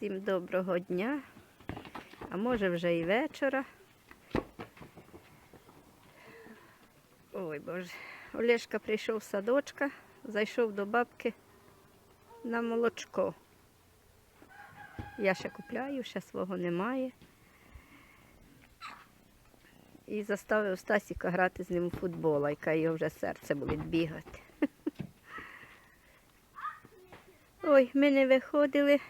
Всім доброго дня, а може вже і вечора. Ой Боже. Олешка прийшов з садочка, зайшов до бабки на молочко. Я ще купляю, ще свого немає. І заставив Стасіка грати з ним у футбол, яка його вже серце болить бігати. Ой, ми не виходили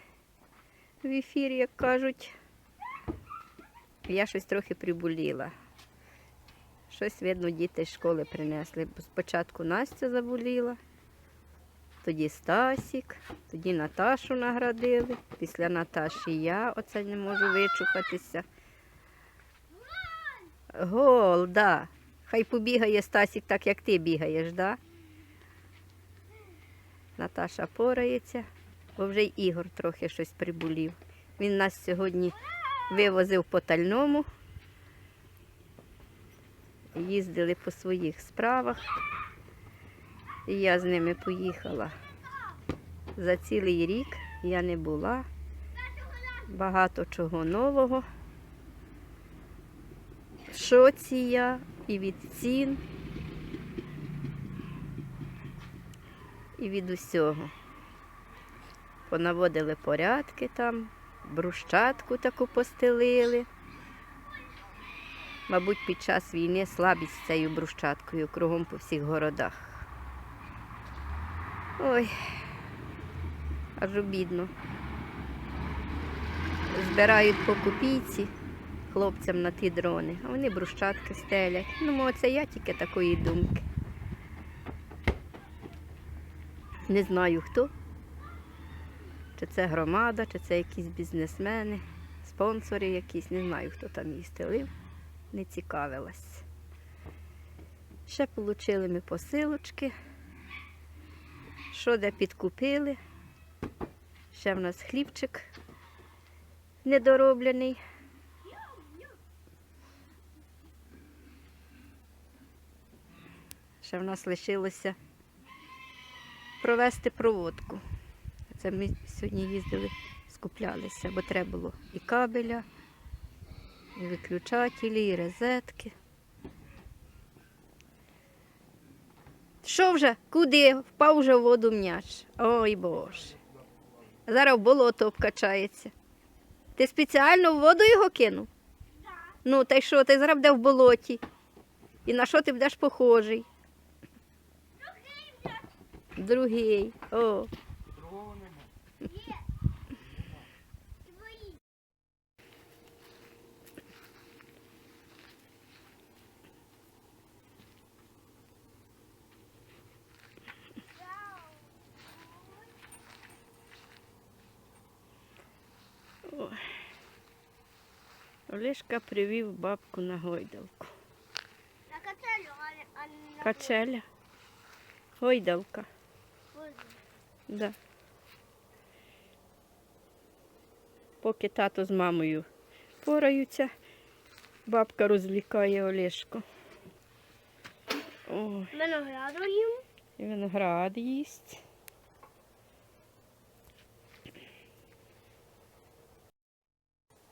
в ефір, як кажуть. Я щось трохи приболіла. Щось, видно, діти з школи принесли. Спочатку Настя заболіла, тоді Стасік, тоді Наташу наградили. Після Наташі я оце не можу вичухатися. Гол, да. Хай побігає Стасік так, як ти бігаєш, да? Наташа порається, бо вже й Ігор трохи щось приболів. Він нас сьогодні вивозив по тальному. Їздили по своїх справах. І я з ними поїхала. За цілий рік я не була. Багато чого нового. Шоці я і від цін, і від усього. Понаводили порядки там, брущатку таку постелили. Мабуть, під час війни слабість з цією брущаткою кругом по всіх городах. Ой, аж обідно. Збирають по копійці хлопцям на ті дрони, а вони брущатки стелять. Ну, мо, це я тільки такої думки. Не знаю хто. Чи це громада, чи це якісь бізнесмени, спонсори якісь, не знаю, хто там її стелив, не цікавилась. Ще отримали ми посилочки. Що де підкупили. Ще в нас хлібчик недороблений. Ще в нас лишилося провести проводку. Це ми сьогодні їздили, скуплялися, бо треба було і кабеля, і виключателі, і розетки. Що вже? Куди? Впав вже в воду м'яч. Ой Боже. Зараз в болото обкачається. Ти спеціально в воду його кинув? Ну, та й що, ти зараз буде в болоті. І на що ти будеш похожий? Другий. О. Ой. Олешка привів бабку на гойдалку. На качелю, а не- на Качеля. Гойдалка. воду. Да. Поки тато з мамою пораються, бабка розвлікає Олешку. Ой, Винограду їм. і виноград їсть.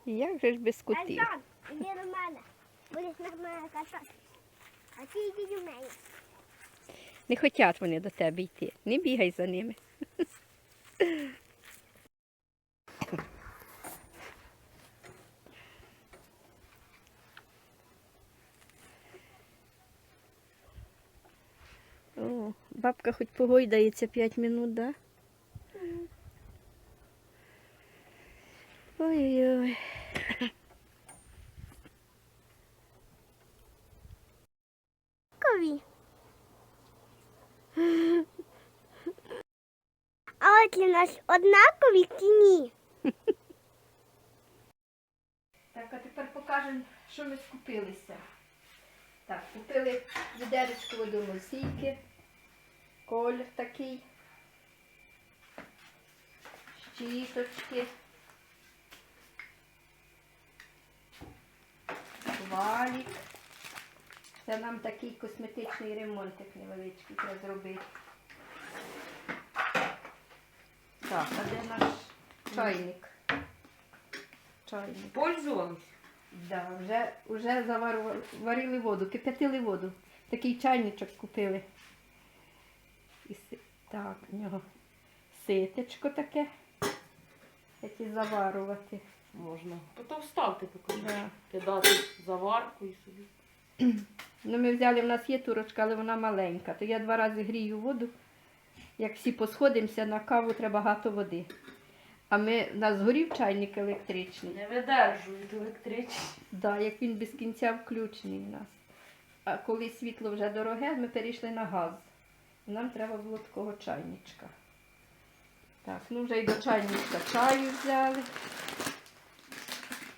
Як же ж без котів? Альтан, іди до мене. Будеш на мене кататися. А ти йди до мене. Не хочуть вони до тебе йти. Не бігай за ними. О, бабка хоч погойдається 5 минут, да? От у нас однакові чи ні? Так, а тепер покажемо, що ми скупилися. Так, купили відеречко водоносійки, колір такий, щіточки, валік. Це нам такий косметичний ремонтик невеличкий треба зробити. Так, а де наш чайник? чайник. Пользувались? Да, вже, вже заварували, варили воду, кип'ятили воду. Такий чайничок купили. І так, в нього ситечко таке. Які заварувати. Можна. Потім вставте покажи. Да. Кидати заварку і собі. Ну, ми взяли, в нас є турочка, але вона маленька. То я два рази грію воду. Як всі посходимося, на каву треба багато води. А ми, в нас згорів чайник електричний. Не видержують електричні. Да, як він без кінця включений в нас. А коли світло вже дороге, ми перейшли на газ. Нам треба було такого чайничка. Так, ну вже й до чайничка чаю взяли.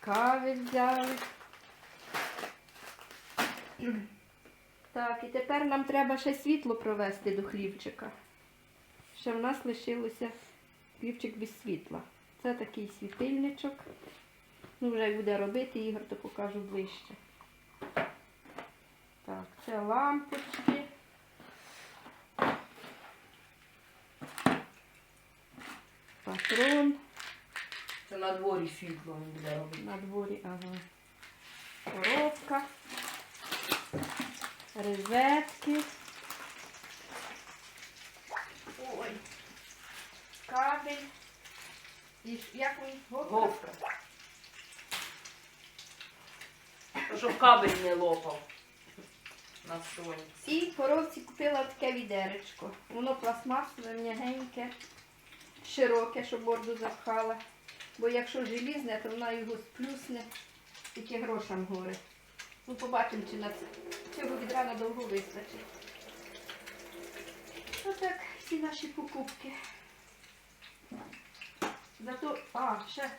Кави взяли. Так, і тепер нам треба ще світло провести до хлівчика. Ще в нас лишилося хлівчик без світла. Це такий світильничок. Ну, вже буде робити, Ігор, то покажу ближче. Так, це лампочки. Патрон Це на дворі світло він буде робити. на дворі, ага. Коробка. Розетки. Ой. Кабель. І як він? Говка. Щоб кабель не лопав. На соні. Цій коровці купила таке відеречко. Воно пластмасове, м'ягеньке, широке, щоб борду запхала. Бо якщо желізне, то вона його сплюсне, тільки грошам горе. Ну, побачимо, чи на це- цього відра надовго вистачить. Отак всі наші покупки. Зато, а, ще,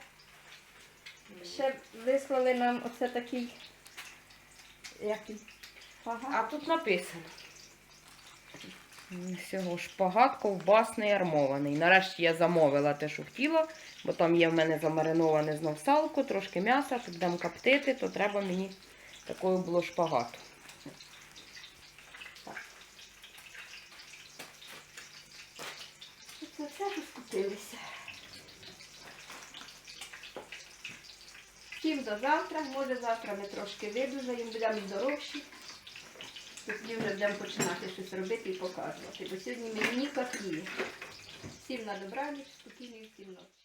ще вислали нам оце такий, як він, ага. А тут написано. Всього шпагат ковбасний армований. Нарешті я замовила те, що хотіла, бо там є в мене замариноване знов салко, трошки м'яса, щоб будемо коптити, то треба мені такою було шпагату. Це все розкупилися. Всім до завтра. Може завтра ми трошки видужаємо, будемо здоровші. Тоді вже будемо починати щось робити і показувати. Бо сьогодні мені ніяк є. Всім на добраніч, спокійної всім ночі.